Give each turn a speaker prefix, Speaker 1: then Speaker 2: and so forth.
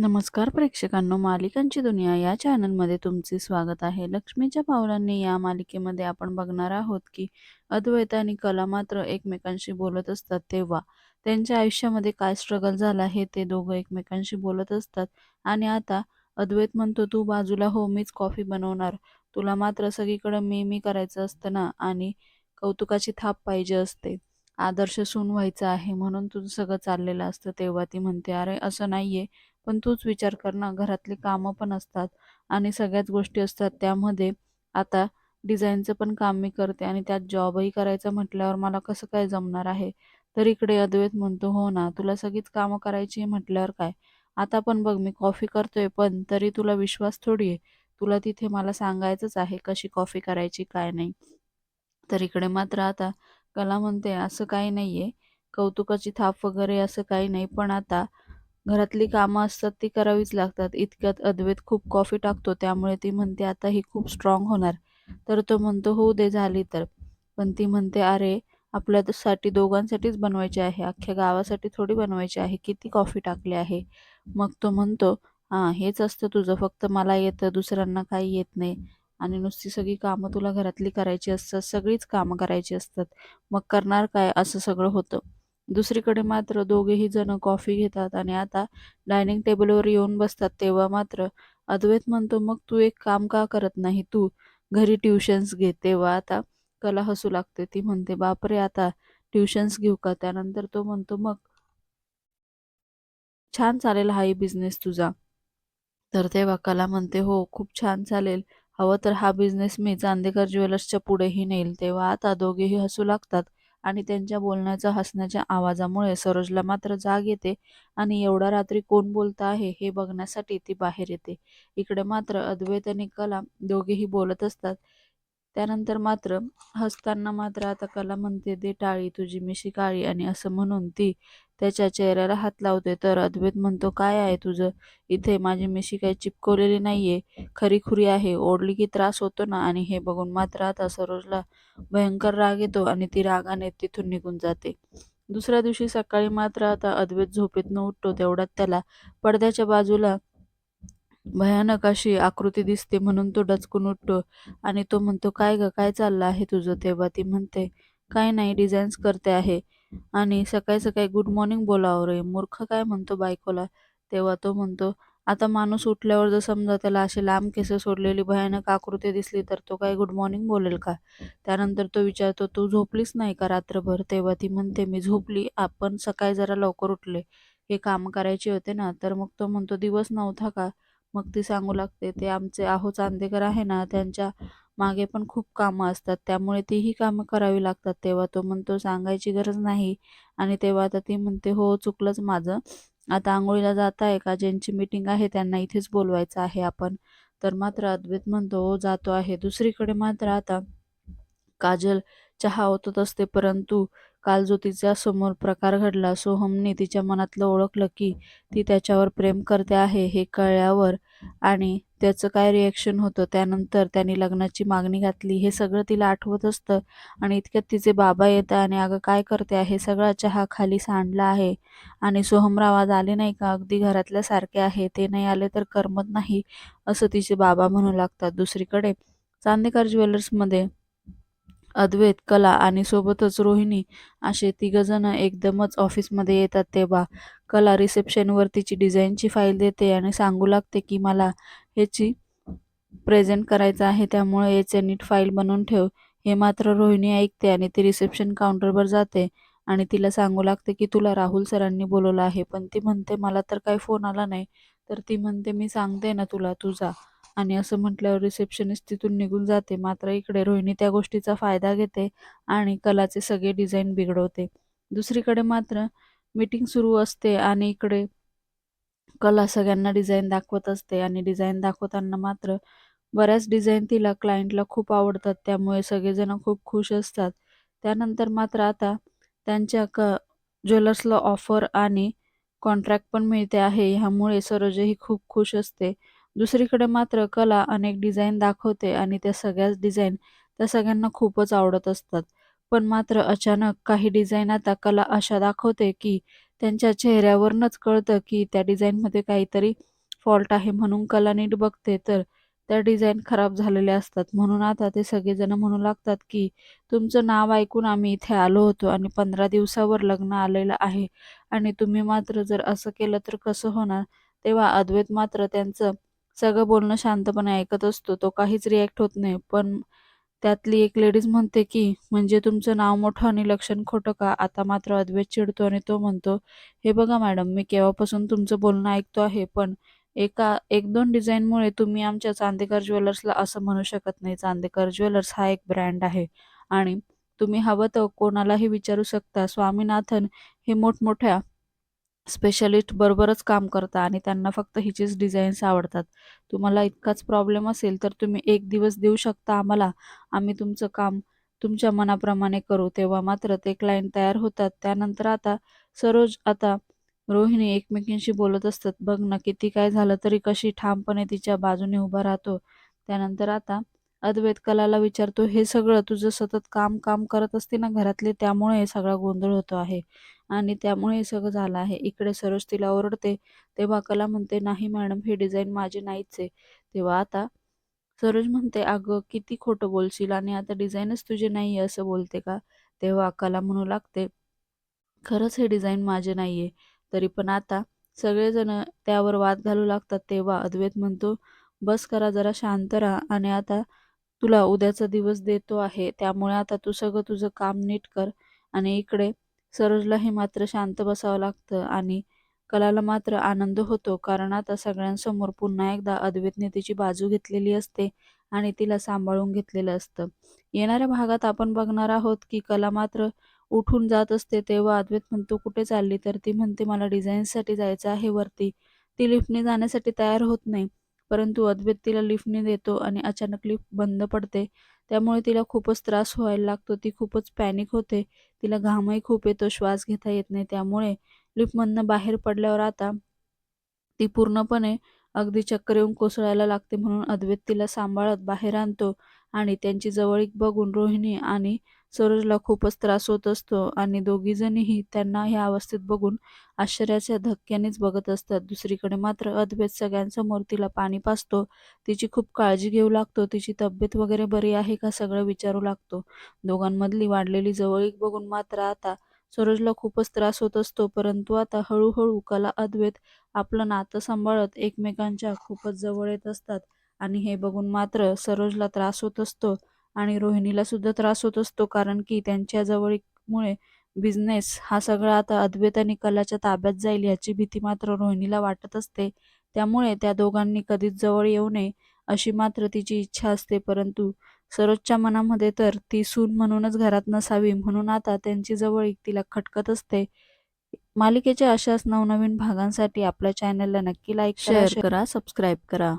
Speaker 1: नमस्कार प्रेक्षकांनो मालिकांची दुनिया या चॅनलमध्ये तुमचे स्वागत आहे. लक्ष्मीच्या पावलांनी या मालिकेमध्ये आपण बघणार आहोत की अद्वैत आणि कला मात्र एकमेकांशी बोलत असतात तेव्हा. त्यांच्या आयुष्यामध्ये काय स्ट्रगल झाला हे ते दोघं एकमेकांशी बोलत असतात. आणि आता अद्वैत म्हणतो तू बाजूला हो मीच कॉफी बनवणार. तुला मात्र सगळीकडं मी मी करायचं असतं ना? आणि कौतुकाची थाप पाहिजे असते. आदर्श सून व्हायचं आहे म्हणून तुझं सगळं चाललेलं असतं. तेव्हा ती म्हणते अरे असं नाहीये. पण तूच विचार कर ना घरातली कामं पण असतात आणि सगळ्याच गोष्टी असतात. त्यामध्ये आता डिझाईनचं पण काम मी करते आणि त्यात जॉबही करायचं म्हटल्यावर मला कसं काय जमणार आहे? तर इकडे अद्वैत म्हणतो हो ना तुला सगळीच कामं करायची म्हटल्यावर काय? आता पण बघ मी कॉफी करतोय पण तरी तुला विश्वास थोडी आहे. तुला तिथे मला सांगायचंच आहे कशी कॉफी करायची काय नाही. तर इकडे मात्र आता कला म्हणते असं काही नाहीये. कौतुकाची थाप वगैरे असं काही नाही पण आता घरातली कामं असतात ती करावीच लागतात. इतक्यात अद्वैत खूप कॉफी टाकतो त्यामुळे ती म्हणते आता ही खूप स्ट्रॉंग होणार. तर तो म्हणतो होऊ दे झाली तर. पण ती म्हणते अरे आपल्यासाठी दोघांसाठीच बनवायची आहे. अख्ख्या गावासाठी थोडी बनवायची आहे. किती कॉफी टाकली आहे? मग तो म्हणतो हां हेच असतं तुझं. फक्त मला येतं दुसऱ्यांना काही येत नाही. आणि नुसती सगळी कामं तुला घरातली करायची असतात सगळीच कामं करायची असतात. मग करणार काय? असं सगळं होतं. दुसरीकडे मात्र दोघेही जण कॉफी घेतात आणि आता डायनिंग टेबलवर येऊन बसतात तेव्हा मात्र अद्वैत म्हणतो मग तू एक काम का करत नाही? तू घरी ट्युशन्स घे. तेव्हा आता कला हसू लागते. ती म्हणते बापरे आता ट्युशन्स घेऊ का? त्यानंतर तो म्हणतो मग छान चालेल हाही बिझनेस तुझा. तर तेव्हा कला म्हणते हो खूप छान चालेल. हवं तर हा बिझनेस मी चांदेकर ज्वेलर्सच्या पुढेही नेईल. तेव्हा आता दोघेही हसू लागतात. आणि त्यांच्या बोलण्याच्या हसण्याच्या आवाजामुळे सरोजला मात्र जाग येते. आणि एवढ्या रात्री कोण बोलत आहे हे बघण्यासाठी ती बाहेर येते. इकडे मात्र अद्वैत आणि कला दोघेही बोलत असतात. त्यानंतर मात्र हसताना मात्र आता कला म्हणते दे टाळी तुझी मिशी काळी आणि असं म्हणून ती त्याच्या चेहऱ्याला हात लावते. तर अद्वैत म्हणतो काय आहे तुझं? इथे माझी मिशी काही चिपकवलेली नाहीये. खरीखुरी आहे. ओढली की त्रास होतो ना? आणि हे बघून मात्र आता सरोजला भयंकर राग येतो आणि ती रागाने तिथून निघून जाते. दुसऱ्या दिवशी सकाळी मात्र आता अद्वैत झोपेतनं उठतो. तेवढ्यात त्याला पडद्याच्या बाजूला भयानक अशी आकृती दिसते म्हणून तो डचकून उठतो. आणि तो म्हणतो काय ग काय चाललं आहे तुझं? तेव्हा ती म्हणते काय नाही डिझाईन्स करते आहे. आणि सकाळी सकाळी गुड मॉर्निंग बोलावं रे मूर्ख काय? म्हणतो बायकोला. तेव्हा तो म्हणतो आता माणूस उठल्यावर जर समजा त्याला असे लांब केस सोडलेली भयानक आकृती दिसली तर तो काय गुड मॉर्निंग बोलेल का? त्यानंतर तो विचारतो तू झोपलीच नाही का रात्रभर? तेव्हा ती म्हणते मी झोपली. आपण सकाळी जरा लवकर उठले. हे काम करायचे होते ना तर मग तो म्हणतो दिवस नव्हता का? मग ती सांगू लागते ते आमचे आहो चांदेकर आहे ना त्यांच्या मागे पण खूप कामं असतात. त्यामुळे तीही कामं करावी लागतात. तेव्हा तो म्हणतो सांगायची गरज नाही. आणि तेव्हा आता ती म्हणते हो चुकलंच माझं. आता आंघोळीला जात आहे का? ज्यांची मीटिंग आहे त्यांना इथेच बोलवायचं आहे आपण. तर मात्र अद्वैत म्हणतो हो जातो आहे. दुसरीकडे मात्र आता काजल चहा ओतत असते परंतु काल जो तिच्या समोर प्रकार घडला सोहमने तिच्या मनातलं ओळखलं की ती त्याच्यावर प्रेम करते आहे हे कळल्यावर आणि त्याचं काय रिॲक्शन होतं त्यानंतर त्यांनी लग्नाची मागणी घातली हे सगळं तिला आठवत असतं आणि इतक्यात तिचे बाबा येतं आणि अगं काय करते आहे सगळा चहा खाली सांडला आहे आणि सोहमराव आज आले नाही का अगदी घरातल्या सारखे आहे ते नाही आले तर करमत नाही असं तिचे बाबा म्हणू लागतात. दुसरीकडे चांदेकर ज्वेलर्समध्ये अद्वैत कला आणि सोबतच रोहिणी असे तिघजण एकदमच ऑफिसमध्ये येतात तेव्हा. कला रिसेप्शनवर तिची डिझाईनची फाईल देते आणि सांगू लागते की मला ह्याची प्रेझेंट करायचं आहे त्यामुळे याचे नीट फाईल बनवून ठेव. हे मात्र रोहिणी ऐकते आणि ती रिसेप्शन काउंटरवर जाते आणि तिला सांगू लागते की तुला राहुल सरांनी बोलवलं आहे पण ती म्हणते मला तर काही फोन आला नाही. तर ती म्हणते मी सांगते ना तुला तुझा आणि असं म्हटल्यावर रिसेप्शनिस्ट तिथून निघून जाते. मात्र इकडे रोहिणी त्या गोष्टीचा फायदा घेते आणि कलाचे सगळे डिझाईन बिघडवते. दुसरीकडे मात्र मीटिंग सुरू असते आणि इकडे कला सगळ्यांना डिझाईन दाखवत असते आणि डिझाईन दाखवताना मात्र बऱ्याच डिझाईन तिला क्लायंटला खूप आवडतात. त्यामुळे सगळेजण खूप खुश असतात. त्यानंतर मात्र आता त्यांच्या क ज्वेलर्सला ऑफर आणि कॉन्ट्रॅक्ट पण मिळते आहे. ह्यामुळे सरोजही खूप खुश असते. दुसरीकडे मात्र कला अनेक डिझाईन दाखवते आणि त्या सगळ्याच डिझाईन त्या सगळ्यांना खूपच आवडत असतात. पण मात्र अचानक काही डिझाईन आता कला अशा दाखवते की त्यांच्या चेहऱ्यावरूनच कळतं की त्या डिझाईनमध्ये काहीतरी फॉल्ट आहे म्हणून कला नीट बघते तर त्या डिझाईन खराब झालेल्या असतात. म्हणून आता ते सगळेजण म्हणू लागतात की तुमचं नाव ऐकून आम्ही इथे आलो होतो आणि पंधरा दिवसावर लग्न आलेलं आहे आणि तुम्ही मात्र जर असं केलं तर कसं होणार? तेव्हा अद्वैत मात्र त्यांचं सगळं बोलणं शांतपणे ऐकत असतो तो काहीच रिॲक्ट होत नाही. पण त्यातली एक लेडीज म्हणते की म्हणजे तुमचं नाव मोठं आणि लक्षण खोटं का? आता मात्र अद्वैत चिडतो आणि तो म्हणतो हे बघा मॅडम मी केव्हापासून तुमचं बोलणं ऐकतो आहे पण एका एक दोन डिझाईनमुळे तुम्ही आमच्या चांदेकर ज्वेलर्सला असं म्हणू शकत नाही. चांदेकर ज्वेलर्स हा एक ब्रँड आहे आणि तुम्ही हवं तर कोणालाही विचारू शकता. स्वामीनाथन हे मोठमोठ्या स्पेशलिस्ट बरोबरच काम करता आणि त्यांना फक्त हिचेच डिझाईन्स आवडतात. तुम्हाला इतकाच प्रॉब्लेम असेल तर तुम्ही एक दिवस देऊ शकता आम्हाला. आम्ही तुमचं काम तुमच्या मनाप्रमाणे करू. तेव्हा मात्र ते क्लायंट तयार होतात. त्यानंतर आता सरोज आता रोहिणी एकमेकींशी बोलत असतात. बघ ना किती काय झालं तरी कशी ठामपणे तिच्या बाजूने उभा राहतो. त्यानंतर आता अद्वैत कलाला विचारतो हे सगळं तुझं सतत काम काम करत असते ना घरातले त्यामुळे हे सगळा गोंधळ होतो आहे. आणि त्यामुळे हे सगळं झालं आहे. इकडे सरोज तिला ओरडते तेव्हा कला म्हणते नाही मॅडम हे डिझाईन माझे नाहीच आहे. तेव्हा आता सरोज म्हणते अगं किती खोटं बोलशील आणि आता डिझाईनच तुझे नाही आहे असं बोलते का? तेव्हा कला म्हणू लागते खरंच हे डिझाईन माझे नाही आहे तरी पण आता सगळेजण त्यावर वाद घालू लागतात तेव्हा अद्वैत म्हणतो बस करा जरा शांत राहा आणि आता तुला उद्याचा दिवस देतो आहे. त्यामुळे आता तू सगळं तुझं काम नीट कर आणि इकडे सरोजलाही मात्र शांत बसावं लागतं आणि कलाला मात्र आनंद होतो. कारण आता सगळ्यांसमोर पुन्हा एकदा अद्वैतने तिची बाजू घेतलेली असते आणि तिला सांभाळून घेतलेलं असतं. येणाऱ्या भागात आपण बघणार आहोत की कला मात्र उठून जात असते. तेव्हा अद्वैत म्हणतो कुठे चालली तर ती म्हणते मला डिझाईनसाठी जायचं आहे वरती. ती लिफ्टने जाण्यासाठी तयार होत नाही. परंतु अद्वैत तिला लिफ्टने देतो आणि अचानक लिफ्ट बंद पडते. त्यामुळे तिला खूपच त्रास व्हायला लागतो. ती खूपच पॅनिक होते. तिला घामही खूप येतो. श्वास घेता येत नाही. त्यामुळे लिफ्टमधनं बाहेर पडल्यावर आता ती पूर्णपणे अगदी चक्कर येऊन कोसळायला लागते म्हणून अद्वैत तिला सांभाळत बाहेर आणतो आणि त्यांची जवळीक बघून रोहिणी आणि सरोजला खूपच त्रास होत असतो आणि दोघीजणीही त्यांना ह्या अवस्थेत बघून आश्चर्याच्या धक्क्यानेच बघत असतात. दुसरीकडे मात्र अद्वैत सगळ्यांसमोर तिला पाणी पाजतो. तिची खूप काळजी घेऊ लागतो. तिची तब्येत वगैरे बरी आहे का सगळं विचारू लागतो. दोघांमधली वाढलेली जवळीक बघून मात्र आता सरोजला खूपच त्रास होत असतो. परंतु आता हळूहळू कला अद्वैत आपलं नातं सांभाळत एकमेकांच्या खूपच जवळ येत असतात. आणि हे बघून मात्र सरोजला त्रास होत असतो. आणि रोहिणीला सुद्धा त्रास होत असतो कारण की त्यांच्या जवळीकमुळे बिझनेस हा सगळा आता अद्वैत आणि कलाच्या ताब्यात जाईल याची भीती मात्र रोहिणीला वाटत असते. त्यामुळे त्या दोघांनी कधीच जवळ येऊ नये अशी मात्र तिची इच्छा असते. परंतु सरोजच्या मनामध्ये तर ती सून म्हणूनच घरात नसावी म्हणून आता त्यांची जवळीक तिला खटकत असते. मालिकेच्या अशाच नवनवीन भागांसाठी आपल्या चॅनलला नक्की लाईक शेअर करा सबस्क्राईब करा.